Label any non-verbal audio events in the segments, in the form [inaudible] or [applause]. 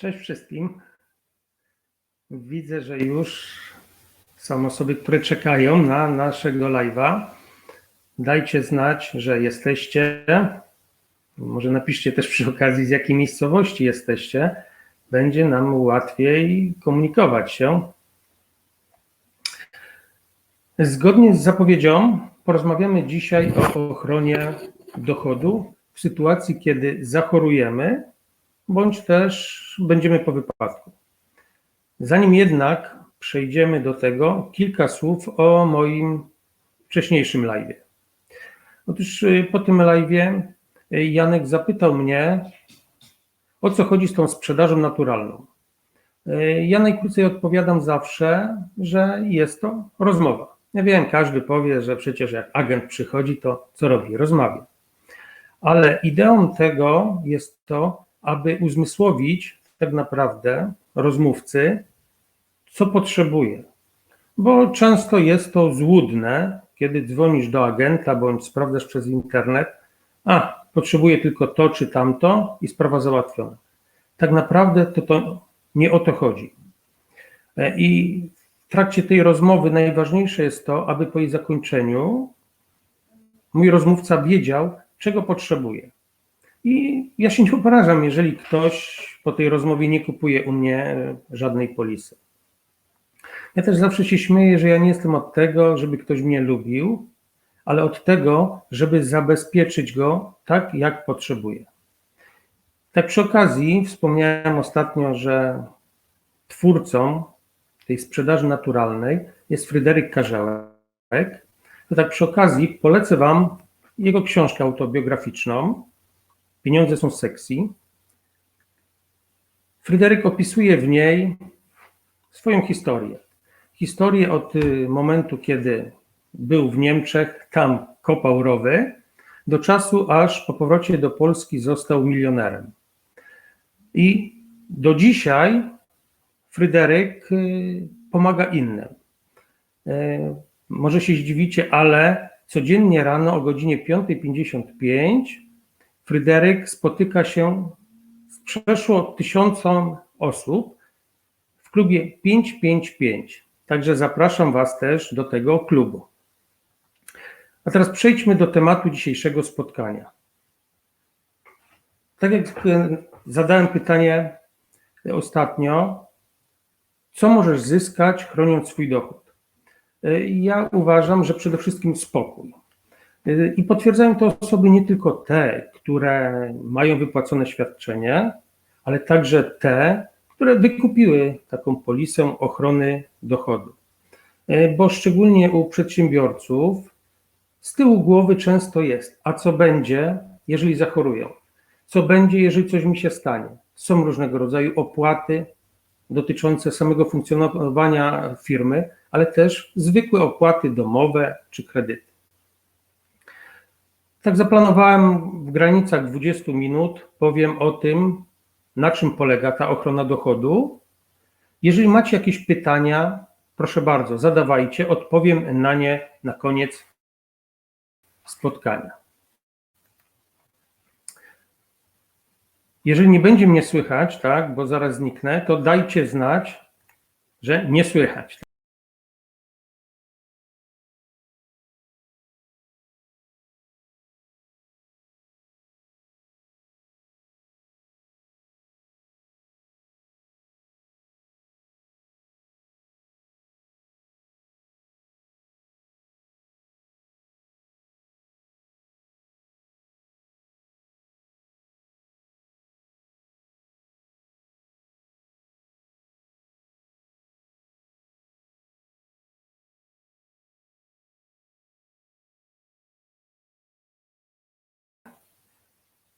Cześć wszystkim. Widzę, że już są osoby, które czekają na naszego live'a. Dajcie znać, że jesteście. Może napiszcie też przy okazji, z jakiej miejscowości jesteście. Będzie nam łatwiej komunikować się. Zgodnie z zapowiedzią, porozmawiamy dzisiaj o ochronie dochodu w sytuacji, kiedy zachorujemy bądź też będziemy po wypadku. Zanim jednak przejdziemy do tego, kilka słów o moim wcześniejszym live. Otóż y, po tym live Janek zapytał mnie, o co chodzi z tą sprzedażą naturalną. Y, Ja najkrócej odpowiadam zawsze, że jest to rozmowa. Ja wiem, każdy powie, że przecież jak agent przychodzi, to co robi? Rozmawia. Ale ideą tego jest to, aby uzmysłowić tak naprawdę rozmówcy, co potrzebuje. Bo często jest to złudne, kiedy dzwonisz do agenta bądź sprawdzasz przez internet, a potrzebuję tylko to czy tamto i sprawa załatwiona. Tak naprawdę to, to nie o to chodzi. E, I w trakcie tej rozmowy najważniejsze jest to, aby po jej zakończeniu mój rozmówca wiedział, czego potrzebuje. I ja się nie obrażam, jeżeli ktoś po tej rozmowie nie kupuje u mnie żadnej polisy. Ja też zawsze się śmieję, że ja nie jestem od tego, żeby ktoś mnie lubił, ale od tego, żeby zabezpieczyć go tak, jak potrzebuje. Tak przy okazji wspomniałem ostatnio, że twórcą tej sprzedaży naturalnej jest Fryderyk Karzełek. To tak przy okazji polecę Wam jego książkę autobiograficzną Pieniądze są sexy. Fryderyk opisuje w niej swoją historię. Historię od y, momentu, kiedy był w Niemczech, tam kopał rowy, do czasu, aż po powrocie do Polski został milionerem. I do dzisiaj Fryderyk y, pomaga innym. Y, Może się zdziwicie, ale codziennie rano o godzinie 5.55 Fryderyk spotyka się z przeszło tysiącem osób w klubie 555. Także zapraszam Was też do tego klubu. A teraz przejdźmy do tematu dzisiejszego spotkania. Tak jak e, zadałem pytanie ostatnio, co możesz zyskać chroniąc swój dochód? E, Ja uważam, że przede wszystkim spokój. E, I potwierdzają to osoby nie tylko te, które mają wypłacone świadczenie, ale także te, które wykupiły taką polisę ochrony dochodu. E, Bo szczególnie u przedsiębiorców z tyłu głowy często jest, a co będzie, jeżeli zachorują? Co będzie, jeżeli coś mi się stanie? Są różnego rodzaju opłaty dotyczące samego funkcjonowania firmy, ale też zwykłe opłaty domowe czy kredyty. Tak zaplanowałem w granicach 20 minut, powiem o tym, na czym polega ta ochrona dochodu. Jeżeli macie jakieś pytania, proszę bardzo, zadawajcie, odpowiem na nie na koniec spotkania. Jeżeli nie będzie mnie słychać, tak, bo zaraz zniknę, to dajcie znać, że nie słychać.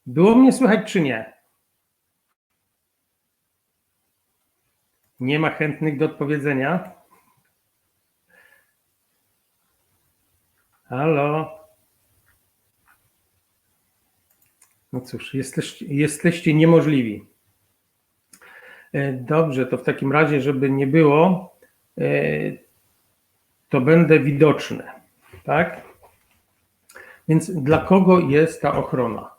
Było mnie słychać czy nie? Nie ma chętnych do odpowiedzenia. Halo. No cóż, jesteście, jesteście niemożliwi. E, Dobrze, to w takim razie, żeby nie było, e, to będę widoczny. Tak? Więc dla kogo jest ta ochrona?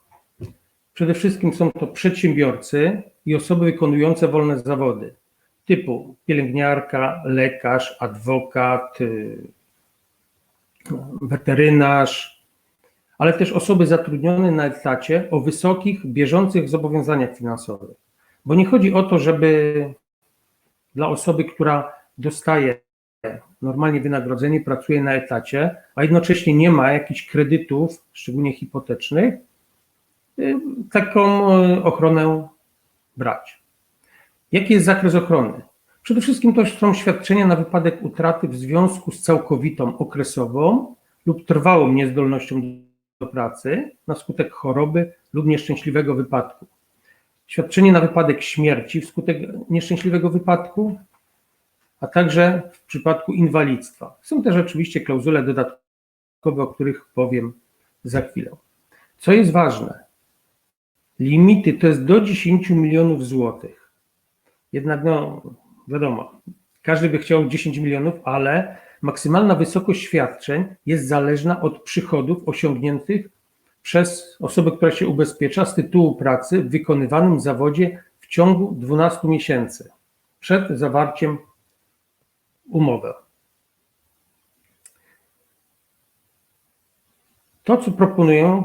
Przede wszystkim są to przedsiębiorcy i osoby wykonujące wolne zawody, typu pielęgniarka, lekarz, adwokat, y, weterynarz, ale też osoby zatrudnione na etacie o wysokich, bieżących zobowiązaniach finansowych. Bo nie chodzi o to, żeby dla osoby, która dostaje normalnie wynagrodzenie, pracuje na etacie, a jednocześnie nie ma jakichś kredytów, szczególnie hipotecznych, taką y, ochronę brać. Jaki jest zakres ochrony? Przede wszystkim to są świadczenia na wypadek utraty w związku z całkowitą okresową lub trwałą niezdolnością do pracy na skutek choroby lub nieszczęśliwego wypadku. Świadczenie na wypadek śmierci wskutek nieszczęśliwego wypadku, a także w przypadku inwalidztwa. Są też oczywiście klauzule dodatkowe, o których powiem za chwilę. Co jest ważne? Limity to jest do 10 milionów złotych. Jednak, no, wiadomo, każdy by chciał 10 milionów, ale maksymalna wysokość świadczeń jest zależna od przychodów osiągniętych przez osobę, która się ubezpiecza z tytułu pracy w wykonywanym zawodzie w ciągu 12 miesięcy przed zawarciem umowy. To, co proponuję,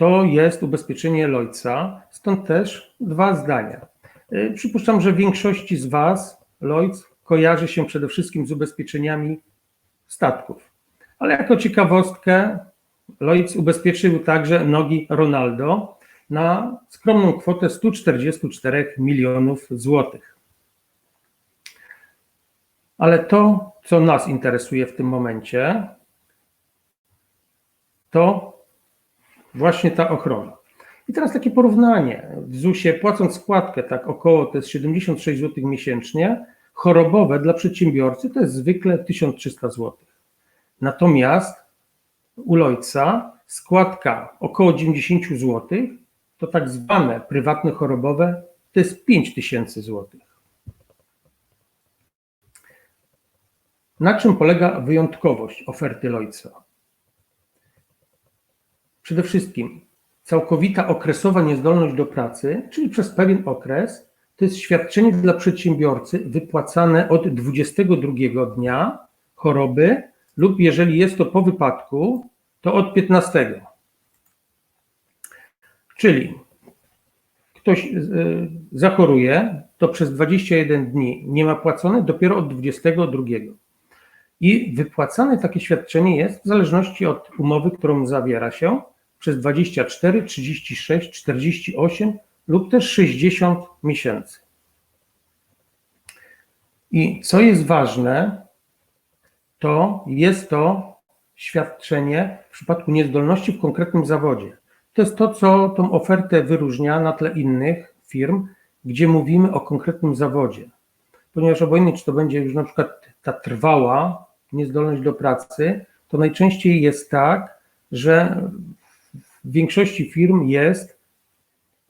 to jest ubezpieczenie Lloydsa, stąd też dwa zdania. Y, przypuszczam, że większości z Was Lloyds kojarzy się przede wszystkim z ubezpieczeniami statków. Ale jako ciekawostkę, Lloyds ubezpieczył także nogi Ronaldo na skromną kwotę 144 milionów złotych. Ale to, co nas interesuje w tym momencie, to właśnie ta ochrona. I teraz takie porównanie. W ZUS-ie płacąc składkę tak około to jest 76 zł miesięcznie, chorobowe dla przedsiębiorcy to jest zwykle 1300 zł. Natomiast u Lloydsa składka około 90 zł to tak zwane prywatne chorobowe to jest 5000 zł. Na czym polega wyjątkowość oferty Lloydsa? Przede wszystkim całkowita okresowa niezdolność do pracy, czyli przez pewien okres, to jest świadczenie dla przedsiębiorcy wypłacane od 22 dnia choroby lub jeżeli jest to po wypadku, to od 15. Czyli ktoś e, zachoruje, to przez 21 dni nie ma płacone, dopiero od 22. I wypłacane takie świadczenie jest w zależności od umowy, którą zawiera się, przez 24, 36, 48 lub też 60 miesięcy. I co jest ważne, to jest to świadczenie w przypadku niezdolności w konkretnym zawodzie. To jest to, co tą ofertę wyróżnia na tle innych firm, gdzie mówimy o konkretnym zawodzie. Ponieważ obojętnie, czy to będzie już na przykład ta trwała niezdolność do pracy, to najczęściej jest tak, że w większości firm jest,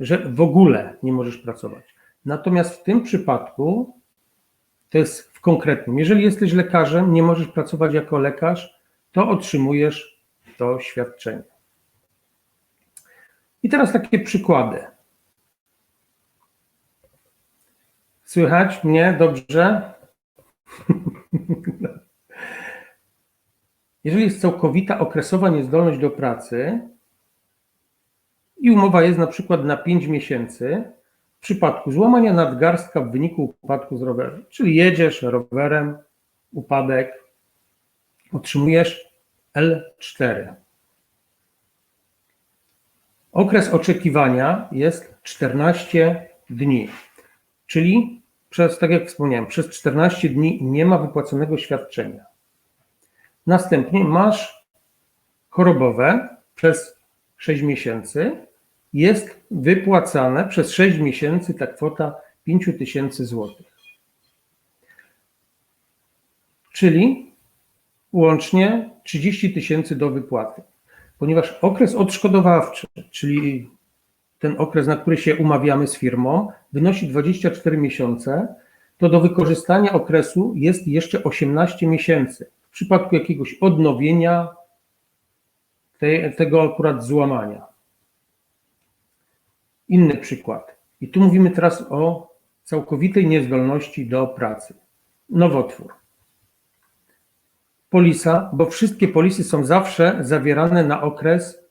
że w ogóle nie możesz pracować. Natomiast w tym przypadku to jest w konkretnym. Jeżeli jesteś lekarzem, nie możesz pracować jako lekarz, to otrzymujesz to świadczenie. I teraz takie przykłady. Słychać mnie dobrze? [laughs] Jeżeli jest całkowita okresowa niezdolność do pracy, i umowa jest na przykład na 5 miesięcy w przypadku złamania nadgarstka w wyniku upadku z rowerem. Czyli jedziesz rowerem, upadek, otrzymujesz L4. Okres oczekiwania jest 14 dni, czyli przez, tak jak wspomniałem, przez 14 dni nie ma wypłaconego świadczenia. Następnie masz chorobowe przez 6 miesięcy, jest wypłacane przez 6 miesięcy ta kwota 5 tysięcy złotych. Czyli łącznie 30 tysięcy do wypłaty. Ponieważ okres odszkodowawczy, czyli ten okres, na który się umawiamy z firmą, wynosi 24 miesiące, to do wykorzystania okresu jest jeszcze 18 miesięcy. W przypadku jakiegoś odnowienia te, tego akurat złamania. Inny przykład. I tu mówimy teraz o całkowitej niezdolności do pracy. Nowotwór. Polisa, bo wszystkie polisy są zawsze zawierane na okres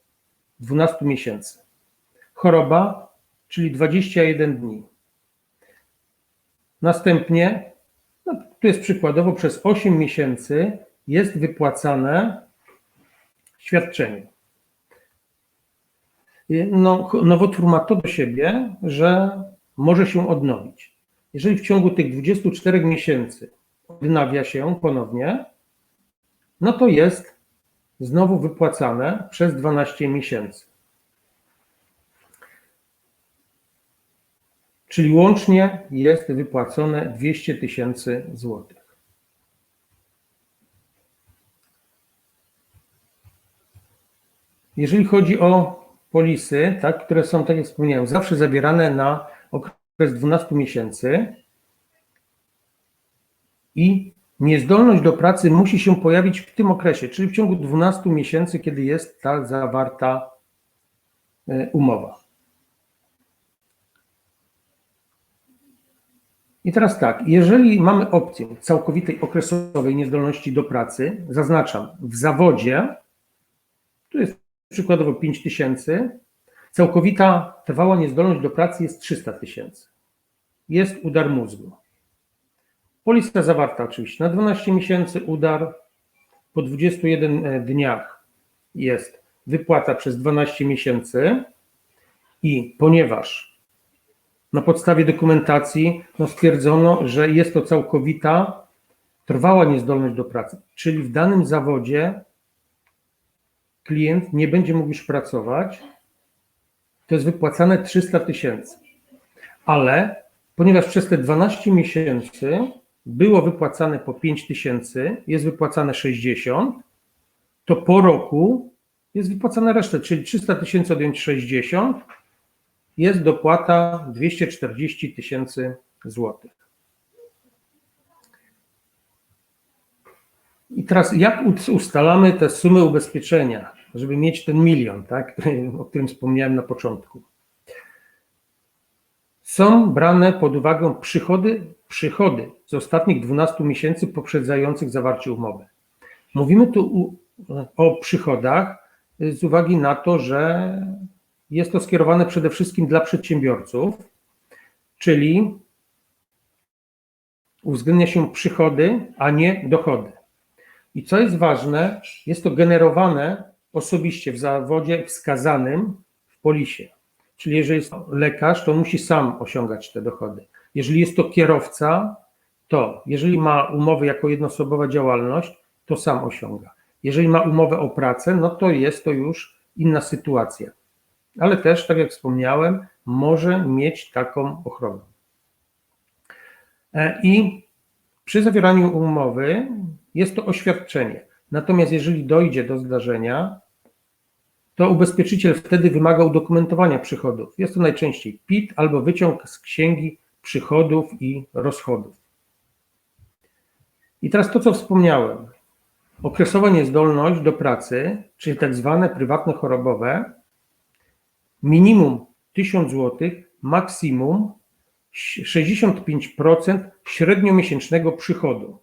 12 miesięcy. Choroba, czyli 21 dni. Następnie, no, tu jest przykładowo, przez 8 miesięcy jest wypłacane świadczenie. No, nowotwór ma to do siebie, że może się odnowić. Jeżeli w ciągu tych 24 miesięcy odnawia się ponownie, no to jest znowu wypłacane przez 12 miesięcy. Czyli łącznie jest wypłacone 200 tysięcy złotych. Jeżeli chodzi o polisy, tak, które są, tak jak wspomniałem, zawsze zabierane na okres 12 miesięcy i niezdolność do pracy musi się pojawić w tym okresie, czyli w ciągu 12 miesięcy, kiedy jest ta zawarta e, umowa. I teraz tak, jeżeli mamy opcję całkowitej okresowej niezdolności do pracy, zaznaczam, w zawodzie, przykładowo 5 tysięcy, całkowita trwała niezdolność do pracy jest 300 tysięcy. Jest udar mózgu. Polisa zawarta oczywiście na 12 miesięcy, udar po 21 e, dniach jest wypłata przez 12 miesięcy i ponieważ na podstawie dokumentacji no, stwierdzono, że jest to całkowita, trwała niezdolność do pracy, czyli w danym zawodzie klient nie będzie mógł już pracować, to jest wypłacane 300 tysięcy. Ale ponieważ przez te 12 miesięcy było wypłacane po 5 tysięcy, jest wypłacane 60, to po roku jest wypłacana reszta, czyli 300 tysięcy odjąć 60, jest dopłata 240 tysięcy złotych. I teraz jak ustalamy te sumy ubezpieczenia, żeby mieć ten milion, tak, [laughs] o którym wspomniałem na początku? Są brane pod uwagę przychody, przychody z ostatnich 12 miesięcy poprzedzających zawarcie umowy. Mówimy tu o przychodach z uwagi na to, że jest to skierowane przede wszystkim dla przedsiębiorców, czyli uwzględnia się przychody, a nie dochody. I co jest ważne, jest to generowane osobiście w zawodzie wskazanym w polisie. Czyli jeżeli jest lekarz, to musi sam osiągać te dochody. Jeżeli jest to kierowca, to jeżeli ma umowę jako jednoosobowa działalność, to sam osiąga. Jeżeli ma umowę o pracę, no to jest to już inna sytuacja. Ale też, tak jak wspomniałem, może mieć taką ochronę. E, I przy zawieraniu umowy jest to oświadczenie. Natomiast jeżeli dojdzie do zdarzenia, to ubezpieczyciel wtedy wymaga udokumentowania przychodów. Jest to najczęściej PIT albo wyciąg z księgi przychodów i rozchodów. I teraz to, co wspomniałem. Okresowa niezdolność do pracy, czyli tak zwane prywatne chorobowe, minimum 1000 zł, maksimum 65% średniomiesięcznego przychodu.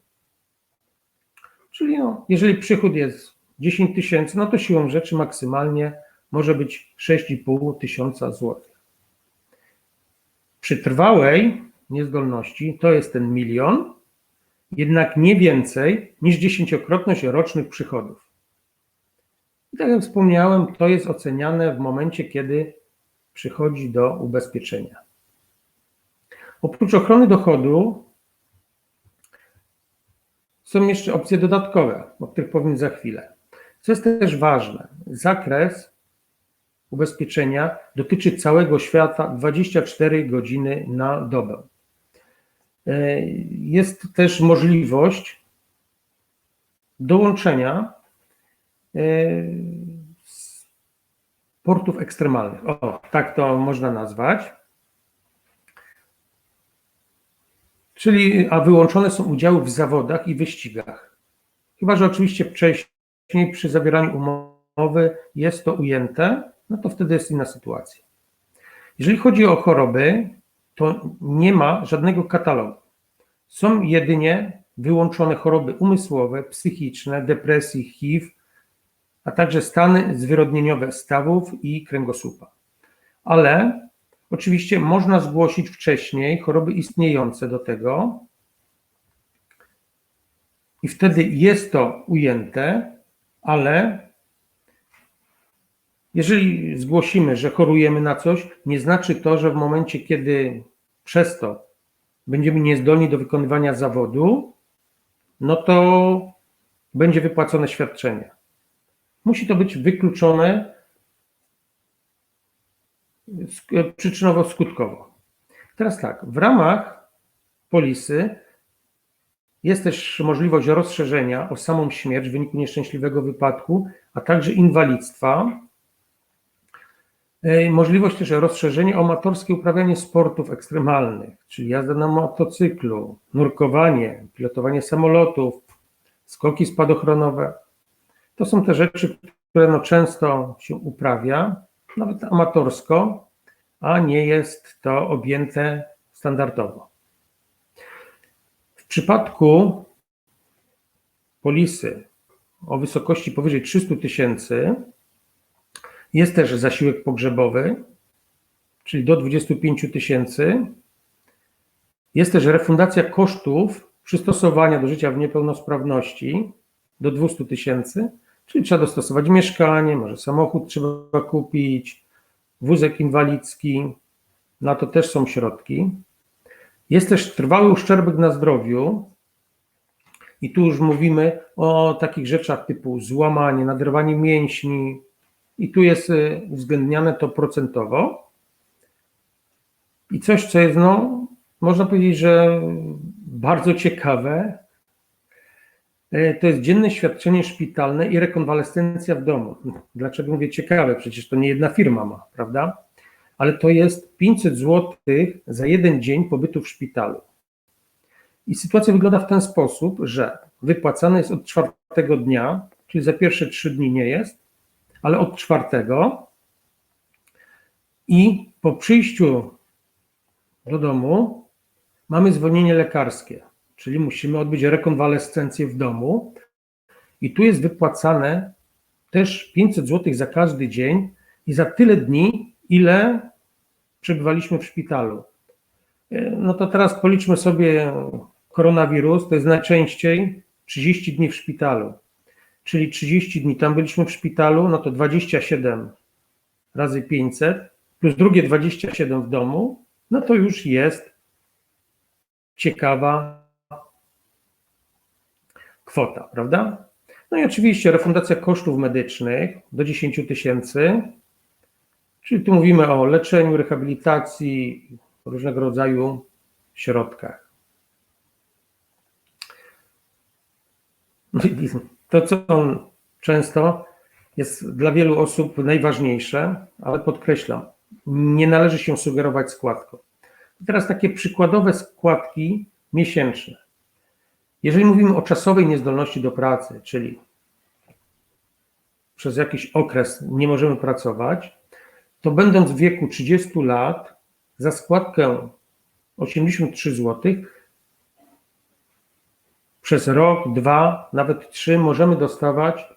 Czyli no, jeżeli przychód jest 10 tysięcy, no to siłą rzeczy maksymalnie może być 6,5 tysiąca złotych. Przy trwałej niezdolności to jest ten milion, jednak nie więcej niż dziesięciokrotność rocznych przychodów. I tak jak wspomniałem, to jest oceniane w momencie, kiedy przychodzi do ubezpieczenia. Oprócz ochrony dochodu są jeszcze opcje dodatkowe, o których powiem za chwilę. Co jest też ważne, zakres ubezpieczenia dotyczy całego świata 24 godziny na dobę. E, jest też możliwość dołączenia e, portów ekstremalnych. O, tak to można nazwać. Czyli, a wyłączone są udziały w zawodach i wyścigach. Chyba, że oczywiście wcześniej przy zawieraniu umowy jest to ujęte, no to wtedy jest inna sytuacja. Jeżeli chodzi o choroby, to nie ma żadnego katalogu. Są jedynie wyłączone choroby umysłowe, psychiczne, depresji, HIV, a także stany zwyrodnieniowe stawów i kręgosłupa. Ale oczywiście można zgłosić wcześniej choroby istniejące do tego i wtedy jest to ujęte, ale jeżeli zgłosimy, że chorujemy na coś, nie znaczy to, że w momencie, kiedy przez to będziemy niezdolni do wykonywania zawodu, no to będzie wypłacone świadczenie. Musi to być wykluczone przyczynowo-skutkowo. Teraz tak, w ramach polisy jest też możliwość rozszerzenia o samą śmierć w wyniku nieszczęśliwego wypadku, a także inwalidztwa. E, możliwość też rozszerzenia o amatorskie uprawianie sportów ekstremalnych, czyli jazda na motocyklu, nurkowanie, pilotowanie samolotów, skoki spadochronowe. To są te rzeczy, które no często się uprawia, nawet amatorsko, a nie jest to objęte standardowo. W przypadku polisy o wysokości powyżej 300 tysięcy jest też zasiłek pogrzebowy, czyli do 25 tysięcy. Jest też refundacja kosztów przystosowania do życia w niepełnosprawności do 200 tysięcy, czyli trzeba dostosować mieszkanie, może samochód trzeba kupić, wózek inwalidzki, na to też są środki. Jest też trwały uszczerbek na zdrowiu, i tu już mówimy o takich rzeczach typu złamanie, naderwanie mięśni, i tu jest y, uwzględniane to procentowo. I coś, co jest, no, można powiedzieć, że bardzo ciekawe, to jest dzienne świadczenie szpitalne i rekonwalescencja w domu. Dlaczego mówię ciekawe? Przecież to nie jedna firma ma, prawda? Ale to jest 500 zł za jeden dzień pobytu w szpitalu. I sytuacja wygląda w ten sposób, że wypłacane jest od czwartego dnia, czyli za pierwsze trzy dni nie jest, ale od czwartego. I po przyjściu do domu mamy zwolnienie lekarskie, czyli musimy odbyć rekonwalescencję w domu. I tu jest wypłacane też 500 zł za każdy dzień i za tyle dni, ile przebywaliśmy w szpitalu. No to teraz policzmy sobie koronawirus, to jest najczęściej 30 dni w szpitalu czyli 30 dni tam byliśmy w szpitalu, no to 27 razy 500 plus drugie 27 w domu, no to już jest ciekawa kwota, prawda? No i oczywiście refundacja kosztów medycznych do 10 tysięcy, czyli tu mówimy o leczeniu, rehabilitacji, różnego rodzaju środkach. No to, co często jest dla wielu osób najważniejsze, ale podkreślam, nie należy się sugerować składką. Teraz takie przykładowe składki miesięczne. Jeżeli mówimy o czasowej niezdolności do pracy, czyli przez jakiś okres nie możemy pracować, to będąc w wieku 30 lat za składkę 83 zł przez rok, dwa, nawet trzy możemy dostawać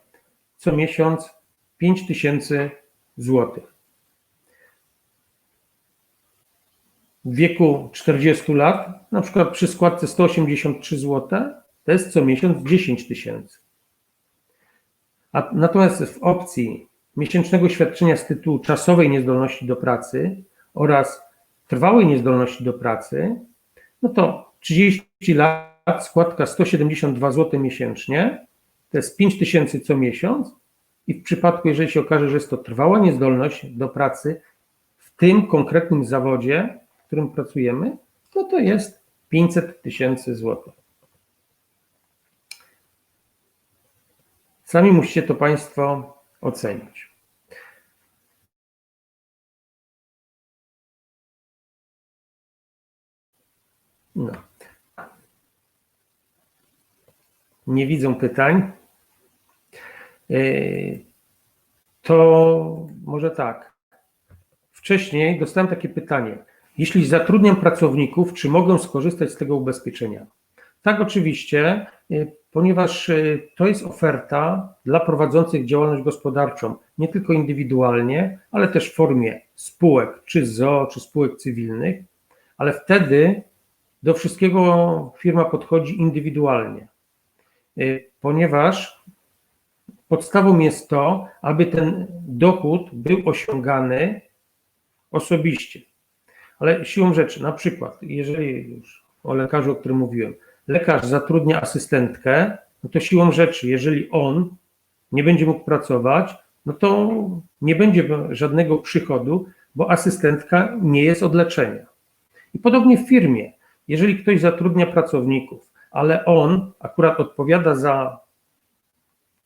co miesiąc 5 tysięcy złotych. W wieku 40 lat, na przykład przy składce 183 zł, to jest co miesiąc 10 tysięcy. A natomiast w opcji miesięcznego świadczenia z tytułu czasowej niezdolności do pracy oraz trwałej niezdolności do pracy, no to 30 lat składka 172 zł miesięcznie, to jest 5 tysięcy co miesiąc i w przypadku, jeżeli się okaże, że jest to trwała niezdolność do pracy w tym konkretnym zawodzie, którym pracujemy, no to jest 500 tysięcy złotych. Sami musicie to Państwo ocenić. No. nie widzą pytań, e, to może tak. wcześniej dostałem takie pytanie. Jeśli zatrudniam pracowników, czy mogę skorzystać z tego ubezpieczenia? Tak, oczywiście, y, ponieważ y, to jest oferta dla prowadzących działalność gospodarczą, nie tylko indywidualnie, ale też w formie spółek, czy ZO, czy spółek cywilnych, ale wtedy do wszystkiego firma podchodzi indywidualnie, y, ponieważ podstawą jest to, aby ten dochód był osiągany osobiście. Ale siłą rzeczy, na przykład, jeżeli już o lekarzu, o którym mówiłem, lekarz zatrudnia asystentkę, no to siłą rzeczy, jeżeli on nie będzie mógł pracować, no to nie będzie żadnego przychodu, bo asystentka nie jest od leczenia. I podobnie w firmie, jeżeli ktoś zatrudnia pracowników, ale on akurat odpowiada za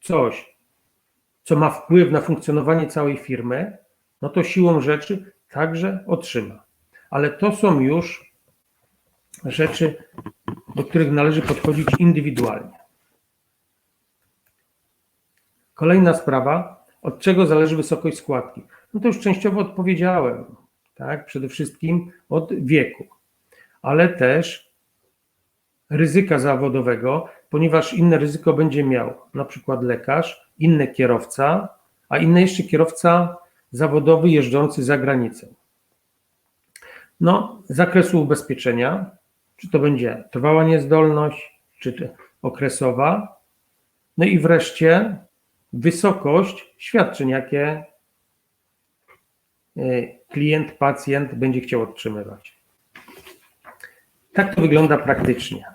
coś, co ma wpływ na funkcjonowanie całej firmy, no to siłą rzeczy także otrzyma. Ale to są już rzeczy, do których należy podchodzić indywidualnie. Kolejna sprawa, od czego zależy wysokość składki? No to już częściowo odpowiedziałem, tak? Przede wszystkim od wieku, ale też ryzyka zawodowego, ponieważ inne ryzyko będzie miał na przykład lekarz, inny kierowca, a inny jeszcze kierowca zawodowy jeżdżący za granicę. No, zakresu ubezpieczenia, czy to będzie trwała niezdolność, czy okresowa. No i wreszcie wysokość świadczeń, jakie y, klient, pacjent będzie chciał otrzymywać. Tak to wygląda praktycznie.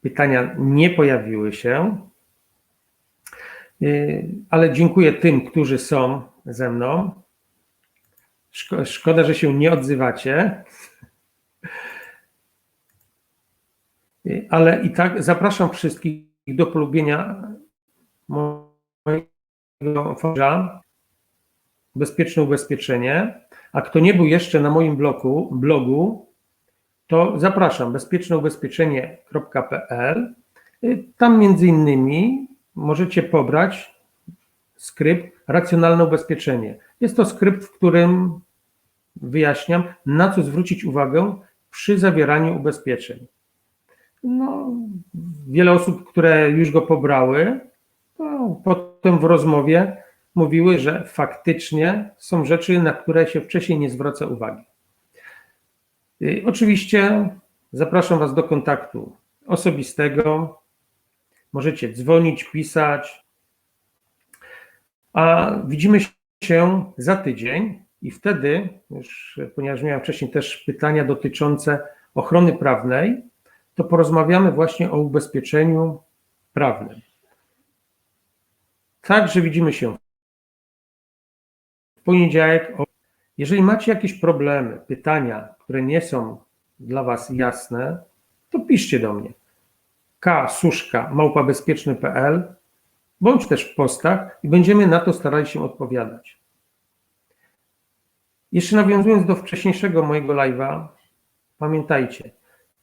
Pytania nie pojawiły się, y, ale dziękuję tym, którzy są ze mną. Szkoda, że się nie odzywacie. Ale i tak zapraszam wszystkich do polubienia mojego forza Bezpieczne Ubezpieczenie. A kto nie był jeszcze na moim blogu, blogu to zapraszam bezpieczneubezpieczenie.pl. Tam między innymi możecie pobrać skrypt Racjonalne Ubezpieczenie. Jest to skrypt, w którym wyjaśniam, na co zwrócić uwagę przy zawieraniu ubezpieczeń. No, wiele osób, które już go pobrały, no, potem w rozmowie mówiły, że faktycznie są rzeczy, na które się wcześniej nie zwraca uwagi. Y, oczywiście zapraszam Was do kontaktu osobistego. Możecie dzwonić, pisać. A widzimy się za tydzień i wtedy, już, ponieważ miałem wcześniej też pytania dotyczące ochrony prawnej, to porozmawiamy właśnie o ubezpieczeniu prawnym. Także widzimy się w poniedziałek. Jeżeli macie jakieś problemy, pytania, które nie są dla Was jasne, to piszcie do mnie. ksuszka małpabezpieczny.pl bądź też w postach i będziemy na to starali się odpowiadać. Jeszcze nawiązując do wcześniejszego mojego live'a, pamiętajcie,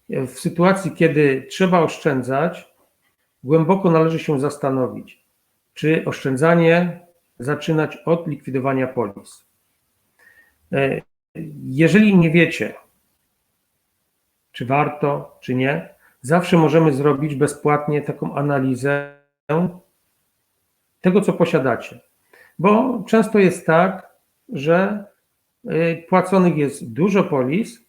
w sytuacji, kiedy trzeba oszczędzać, głęboko należy się zastanowić, czy oszczędzanie zaczynać od likwidowania polis. E, jeżeli nie wiecie, czy warto, czy nie, zawsze możemy zrobić bezpłatnie taką analizę tego, co posiadacie. Bo często jest tak, że e, płaconych jest dużo polis,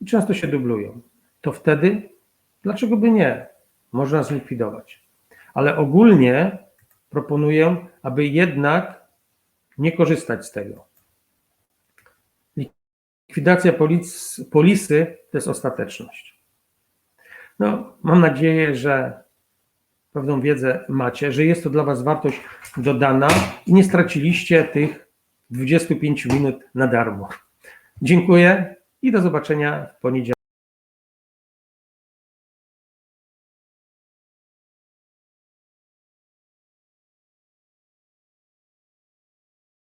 i często się dublują. To wtedy, dlaczego by nie? Można zlikwidować. Ale ogólnie proponuję, aby jednak nie korzystać z tego. Likwidacja polis, polisy to jest ostateczność. No, mam nadzieję, że pewną wiedzę macie, że jest to dla Was wartość dodana i nie straciliście tych 25 minut na darmo. Dziękuję i do zobaczenia w poniedziałek.